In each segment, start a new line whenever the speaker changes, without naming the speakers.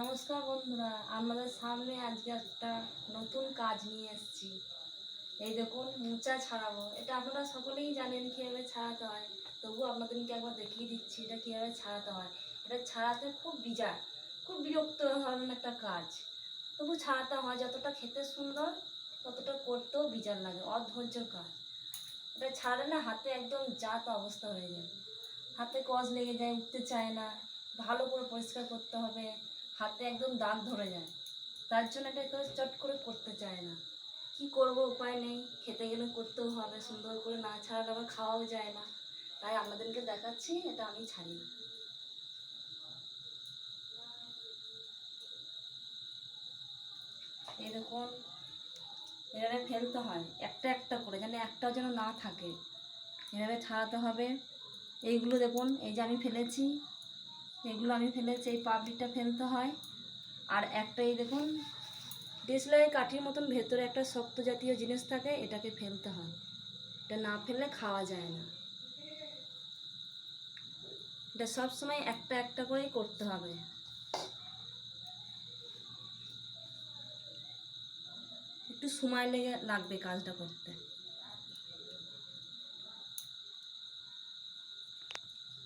নমস্কার বন্ধুরা, আমাদের সামনে আজকে একটা নতুন কাজ নিয়ে এসেছি। এই দেখুন, মোচা ছাড়াবো। এটা আপনারা সকলেই জানেন কীভাবে ছাড়াতে হয়। তবুও আপনাদেরকে একবার দেখিয়ে দিচ্ছি এটা কীভাবে ছাড়াতে হয়। এটা ছাড়াতে খুব বিজার, খুব বিরক্ত ধরনের একটা কাজ। তবু ছাড়াতে হয়, যতটা খেতে সুন্দর, ততটা করতেও বিজার লাগে অধৈর্যর কাজ। এটা ছাড়ে না হাতে একদম জাত অবস্থা হয়ে যায়। হাতে কজ লেগে যায়, উঠতে চায় না। ভালো করে পরিষ্কার করতে হবে। হাতে একদম দাগ ধরে যায়। তার জন্য এটা কেউ চট করে করতে চায় না। কি করব উপায় নেই, খেতে গেলে করতেও হবে, সুন্দর করে না ছাড়ালে আবার খাওয়াও যায় না। তাই আপনাদেরকে দেখাচ্ছি, এটা আমি ছাড়ি দেখুন, এভাবে ফেলতে হয়, একটা একটা করে, যেন একটাও যেন না থাকে। এভাবে ছাড়াতে হবে। এইগুলো দেখুন, এই যে আমি ফেলেছি এগুলো আমি ফেলেছি এই পাপড়িটা ফেলতে হয়। আর একটা এই দেখুন ডিসলাই কাঠির মতন ভেতরে একটা শক্ত জাতীয় জিনিস থাকে, এটাকে ফেলতে হয়। এটা না ফেললে খাওয়া যায় না। এটা সবসময় একটা একটা করেই করতে হবে। একটু সময় লেগে লাগবে কাজটা করতে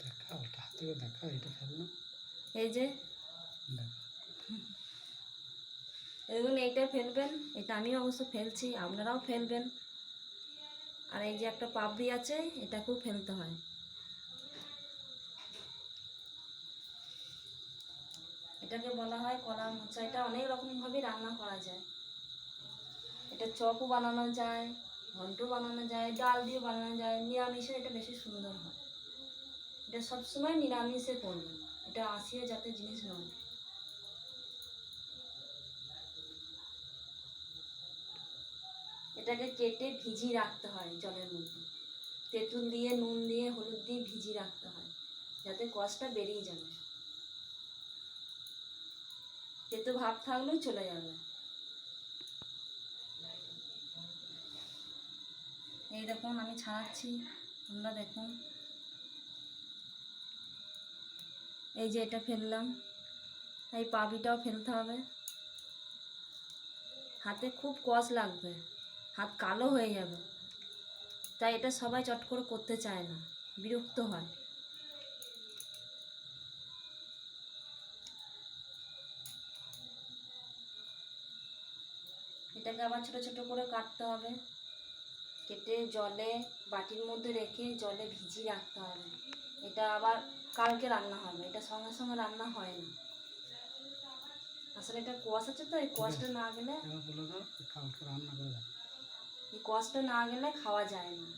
দেখা ওটা হাত থেকে দেখা এটা ফেলল।
এই যে।
দেখা।
দেখুন এইটা ফেলবেন এটা আমি অবশ্য ফেলছি আপনারাও ফেলবেন। আর এই যে একটা পাপড়ি আছে এটাকেও ফেলতে হয়। এটাকে বলা হয় কলার মোচা এটা অনেক রকমভাবে রান্না করা যায়। এটা চপও বানানো যায় ঘন্ট বানানো যায় ডাল দিয়ে বানানো যায় নিরামিষে এটা বেশি সুন্দর হয়। এটা সবসময় নিরামিষে করবেন এটা আসিয়া জাতের জিনিস নয়। এটাকে কেটে ভিজিয়ে রাখতে হয় জলের মধ্যে। তেঁতুল দিয়ে, নুন দিয়ে, হলুদ দিয়ে ভিজিয়ে রাখতে হয়, যাতে কষটা বেরিয়ে যাবে তেতো ভাব থাকলেও চলে যাবে। এই দেখুন, আমি ছাড়াচ্ছি। তোমরা দেখুন। এই যে এটা ফেললাম। এই পাপড়িটাও ফেলতে হবে। হাতে খুব কষ লাগবে। হাত কালো হয়ে যাবে। তাই এটা সবাই চট করে করতে চায় না। বিরক্ত হয়। এটাকে আবার ছোট ছোট করে কাটতে হবে। কেটে জলে বাটির মধ্যে রেখে জলে ভিজিয়ে রাখতে হবে। এটা আবার কালকে রান্না হবে এটা সঙ্গে সঙ্গে রান্না হয় না। আসলে এটা কোয়াশ আছে তো এই কোয়াশটা না গেলে
কালকে রান্না করে
এই কোয়াশটা না গেলে খাওয়া যায় না।